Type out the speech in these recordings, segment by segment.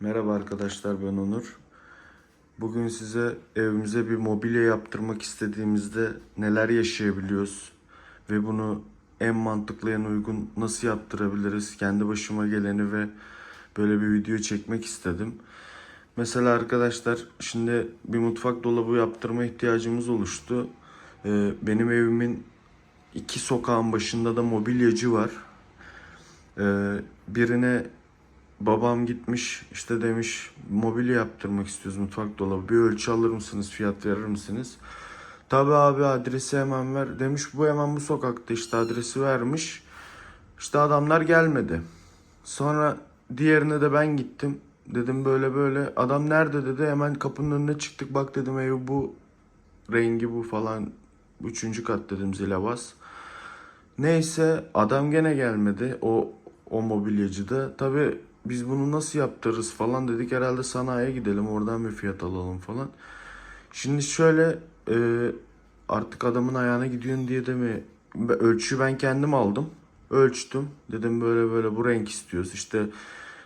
Merhaba arkadaşlar ben Onur. Bugün size evimize bir mobilya yaptırmak istediğimizde neler yaşayabiliyoruz ve bunu en mantıklı en uygun nasıl yaptırabiliriz kendi başıma geleni ve böyle bir video çekmek istedim. Mesela arkadaşlar şimdi bir mutfak dolabı yaptırma ihtiyacımız oluştu. Ee, benim evimin iki sokağın başında da mobilyacı var. Ee, birine babam gitmiş işte demiş mobilya yaptırmak istiyoruz mutfak dolabı. Bir ölçü alır mısınız fiyat verir misiniz? Tabi abi adresi hemen ver. Demiş bu hemen bu sokakta işte adresi vermiş. İşte adamlar gelmedi. Sonra diğerine de ben gittim. Dedim böyle böyle. Adam nerede dedi. Hemen kapının önüne çıktık. Bak dedim ev bu. Rengi bu falan. Üçüncü kat dedim zile. Neyse adam gene gelmedi. O o mobilyacıda. Tabi biz bunu nasıl yaptırırız falan dedik. Herhalde sanayiye gidelim oradan bir fiyat alalım falan. Şimdi şöyle e, artık adamın ayağına gidiyorsun diye de mi ölçüyü ben kendim aldım. Ölçtüm. Dedim böyle böyle bu renk istiyoruz. İşte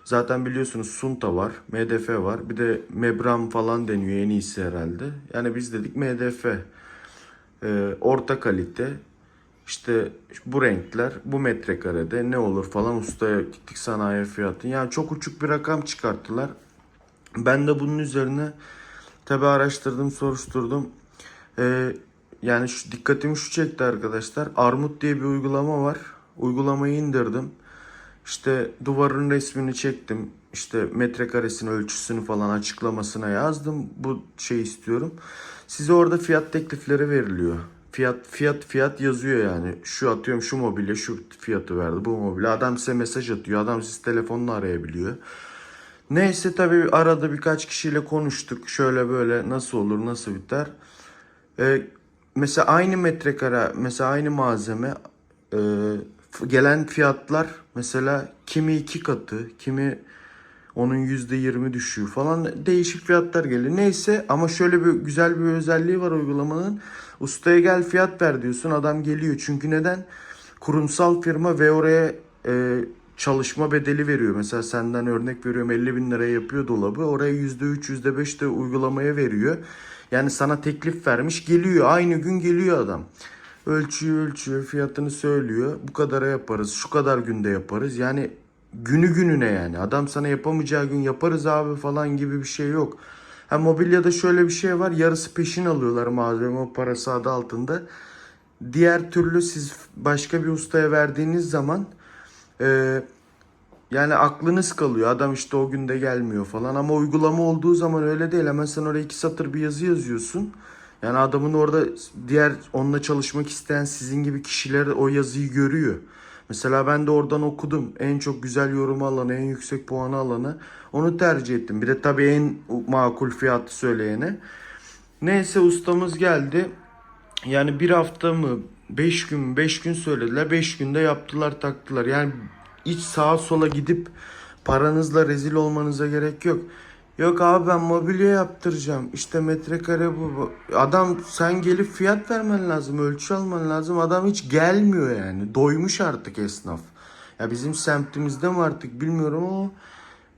zaten biliyorsunuz Sunta var, MDF var. Bir de Mebram falan deniyor en iyisi herhalde. Yani biz dedik MDF. E, orta kalite. İşte bu renkler bu metrekarede ne olur falan ustaya gittik sanayi fiyatı. Yani çok uçuk bir rakam çıkarttılar. Ben de bunun üzerine tabi araştırdım soruşturdum. Ee, yani şu, dikkatimi şu çekti arkadaşlar. Armut diye bir uygulama var. Uygulamayı indirdim. İşte duvarın resmini çektim. İşte metrekaresini, ölçüsünü falan açıklamasına yazdım. Bu şey istiyorum. Size orada fiyat teklifleri veriliyor. Fiyat fiyat fiyat yazıyor yani. Şu atıyorum şu mobilya şu fiyatı verdi. Bu mobilya. Adam size mesaj atıyor. Adam sizi telefonla arayabiliyor. Neyse tabii arada birkaç kişiyle konuştuk. Şöyle böyle nasıl olur, nasıl biter. Ee, mesela aynı metrekare, mesela aynı malzeme e, gelen fiyatlar mesela kimi iki katı, kimi onun yüzde yirmi düşüyor falan değişik fiyatlar geliyor. Neyse ama şöyle bir güzel bir özelliği var uygulamanın. Ustaya gel fiyat ver diyorsun adam geliyor. Çünkü neden? Kurumsal firma ve oraya e, çalışma bedeli veriyor. Mesela senden örnek veriyorum 50 bin liraya yapıyor dolabı. Oraya yüzde üç, yüzde beş de uygulamaya veriyor. Yani sana teklif vermiş geliyor. Aynı gün geliyor adam. Ölçüyor ölçüyor fiyatını söylüyor. Bu kadara yaparız. Şu kadar günde yaparız. Yani günü gününe yani. Adam sana yapamayacağı gün yaparız abi falan gibi bir şey yok. Ha mobilyada şöyle bir şey var. Yarısı peşin alıyorlar malzeme parası adı altında. Diğer türlü siz başka bir ustaya verdiğiniz zaman e, yani aklınız kalıyor. Adam işte o günde gelmiyor falan. Ama uygulama olduğu zaman öyle değil. Hemen sen oraya iki satır bir yazı yazıyorsun. Yani adamın orada diğer onunla çalışmak isteyen sizin gibi kişiler o yazıyı görüyor. Mesela ben de oradan okudum. En çok güzel yorumu alanı, en yüksek puanı alanı. Onu tercih ettim. Bir de tabii en makul fiyatı söyleyene. Neyse ustamız geldi. Yani bir hafta mı, beş gün mü, beş gün söylediler. Beş günde yaptılar, taktılar. Yani hiç sağa sola gidip paranızla rezil olmanıza gerek yok. Yok abi ben mobilya yaptıracağım. İşte metrekare bu, bu. Adam sen gelip fiyat vermen lazım. Ölçü alman lazım. Adam hiç gelmiyor yani. Doymuş artık esnaf. Ya bizim semtimizde mi artık bilmiyorum ama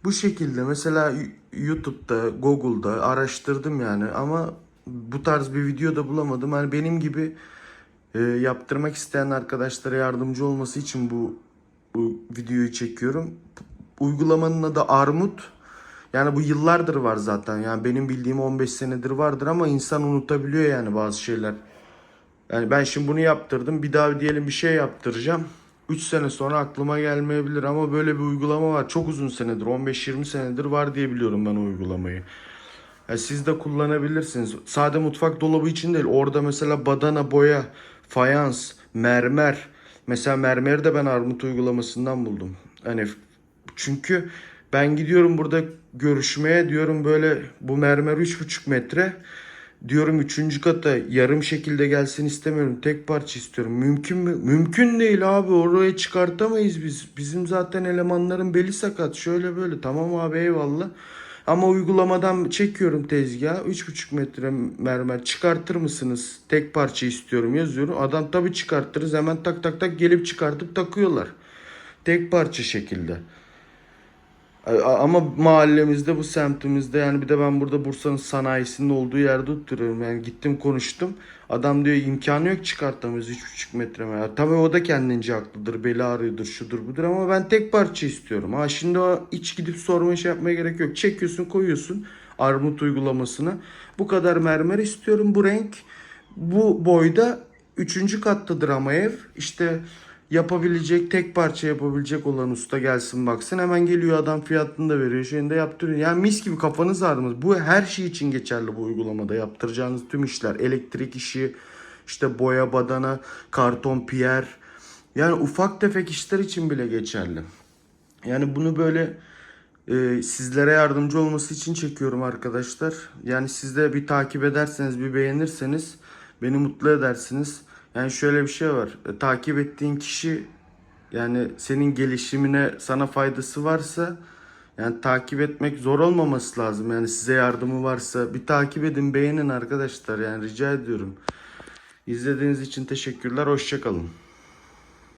bu şekilde mesela YouTube'da, Google'da araştırdım yani ama bu tarz bir video da bulamadım. Hani benim gibi e, yaptırmak isteyen arkadaşlara yardımcı olması için bu, bu videoyu çekiyorum. Uygulamanın adı Armut. Yani bu yıllardır var zaten. Yani benim bildiğim 15 senedir vardır ama insan unutabiliyor yani bazı şeyler. Yani ben şimdi bunu yaptırdım. Bir daha diyelim bir şey yaptıracağım. 3 sene sonra aklıma gelmeyebilir ama böyle bir uygulama var. Çok uzun senedir, 15-20 senedir var diye biliyorum ben o uygulamayı. Yani siz de kullanabilirsiniz. Sade mutfak dolabı için değil. Orada mesela badana, boya, fayans, mermer. Mesela mermeri de ben Armut uygulamasından buldum. Hani çünkü ben gidiyorum burada görüşmeye diyorum böyle bu mermer 3,5 metre. Diyorum üçüncü kata yarım şekilde gelsin istemiyorum. Tek parça istiyorum. Mümkün mü? Mümkün değil abi. Oraya çıkartamayız biz. Bizim zaten elemanların beli sakat. Şöyle böyle. Tamam abi eyvallah. Ama uygulamadan çekiyorum tezgahı. 3,5 metre mermer çıkartır mısınız? Tek parça istiyorum yazıyorum. Adam tabii çıkartırız. Hemen tak tak tak gelip çıkartıp takıyorlar. Tek parça şekilde. Ama mahallemizde bu semtimizde yani bir de ben burada Bursa'nın sanayisinin olduğu yerde oturuyorum. Yani gittim konuştum. Adam diyor imkanı yok çıkartamıyoruz 3,5 metre. Ya, tabii o da kendince haklıdır. Beli ağrıyordur şudur budur ama ben tek parça istiyorum. Ha şimdi o hiç gidip sorma şey yapmaya gerek yok. Çekiyorsun koyuyorsun armut uygulamasını. Bu kadar mermer istiyorum bu renk. Bu boyda üçüncü kattadır ama ev. İşte yapabilecek, tek parça yapabilecek olan usta gelsin baksın. Hemen geliyor adam fiyatını da veriyor. Şeyini de yaptırıyor. Yani mis gibi kafanız ağrımız. Bu her şey için geçerli bu uygulamada. Yaptıracağınız tüm işler. Elektrik işi, işte boya badana, karton piyer. Yani ufak tefek işler için bile geçerli. Yani bunu böyle e, sizlere yardımcı olması için çekiyorum arkadaşlar. Yani siz de bir takip ederseniz, bir beğenirseniz beni mutlu edersiniz. Yani şöyle bir şey var. E, takip ettiğin kişi yani senin gelişimine sana faydası varsa yani takip etmek zor olmaması lazım. Yani size yardımı varsa bir takip edin, beğenin arkadaşlar. Yani rica ediyorum. İzlediğiniz için teşekkürler. Hoşçakalın.